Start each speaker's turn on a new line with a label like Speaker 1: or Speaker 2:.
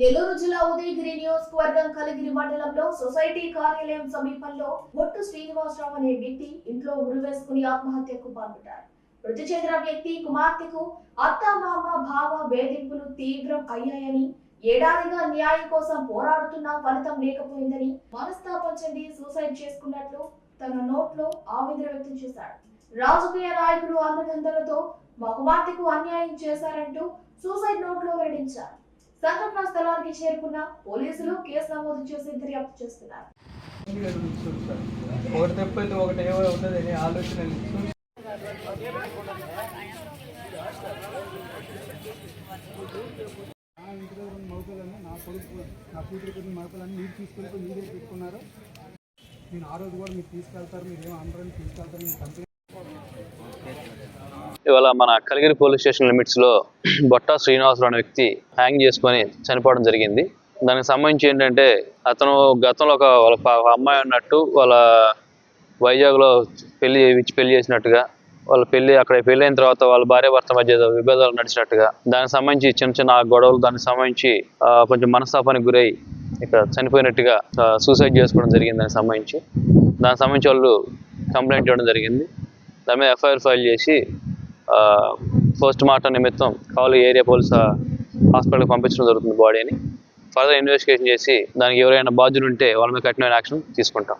Speaker 1: నెల్లూరు జిల్లా ఉదయగిరి నియోజకవర్గం కలిగిరి మండలంలో సొసైటీ కార్యాలయం సమీపంలో బొట్టు శ్రీనివాసరావు అనే వ్యక్తి ఇంట్లో ఉరివేసుకుని ఆత్మహత్యకు పాల్పడ్డారు మృతి చెందిన వ్యక్తి కుమార్తెకు అత్త మామ భావ వేధింపులు తీవ్రం అయ్యాయని ఏడాదిగా న్యాయం కోసం పోరాడుతున్నా ఫలితం లేకపోయిందని మనస్తాపం చెంది సూసైడ్ చేసుకున్నట్లు తన నోట్లో ఆవేదన వ్యక్తం చేశాడు. రాజకీయ నాయకులు అన్నదండలతో మా కుమార్తెకు అన్యాయం చేశారంటూ సూసైడ్ నోట్లో వెల్లడించారు. సంఘటనా స్థలానికి చేరుకున్న పోలీసులు కేసు నమోదు చేసి దర్యాప్తు చేస్తున్నారు.
Speaker 2: ఒకటి ఒకటి ఏమో ఉండదని ఆలోచన
Speaker 3: నా ఇంటి దగ్గర ఉన్న మగపిల్లని నా కొడుకు నా కూతురు కొన్ని మగపిల్లని మీరు తీసుకెళ్ళి మీరే పెట్టుకున్నారు. నేను ఆ రోజు కూడా మీరు తీసుకెళ్తారు మీరు ఏమో అందరని తీసుకెళ్తారు నేను కంపెనీ
Speaker 4: ఇవాళ మన కలిగిరి పోలీస్ స్టేషన్ లిమిట్స్లో బొట్టా శ్రీనివాసరావు అనే వ్యక్తి హ్యాంగ్ చేసుకొని చనిపోవడం జరిగింది. దానికి సంబంధించి ఏంటంటే అతను గతంలో ఒక వాళ్ళ అమ్మాయి ఉన్నట్టు వాళ్ళ వైజాగ్లో పెళ్ళి ఇచ్చి పెళ్ళి చేసినట్టుగా వాళ్ళ పెళ్ళి అక్కడ పెళ్ళి అయిన తర్వాత వాళ్ళ భార్య భర్త మధ్య విభేదాలు నడిచినట్టుగా దానికి సంబంధించి చిన్న చిన్న గొడవలు దానికి సంబంధించి కొంచెం మనస్తాపానికి గురై ఇక్కడ చనిపోయినట్టుగా సూసైడ్ చేసుకోవడం జరిగింది దానికి సంబంధించి. దానికి సంబంధించి వాళ్ళు కంప్లైంట్ ఇవ్వడం జరిగింది. దాని మీద ఎఫ్ఐఆర్ ఫైల్ చేసి పోస్ట్ మార్టం నిమిత్తం కావాలి ఏరియా పోలీస్ హాస్పిటల్కి పంపించడం జరుగుతుంది బాడీని. ఫర్దర్ ఇన్వెస్టిగేషన్ చేసి దానికి ఎవరైనా బాధ్యులు ఉంటే వాళ్ళ మీద కఠినమైన యాక్షన్ తీసుకుంటాం.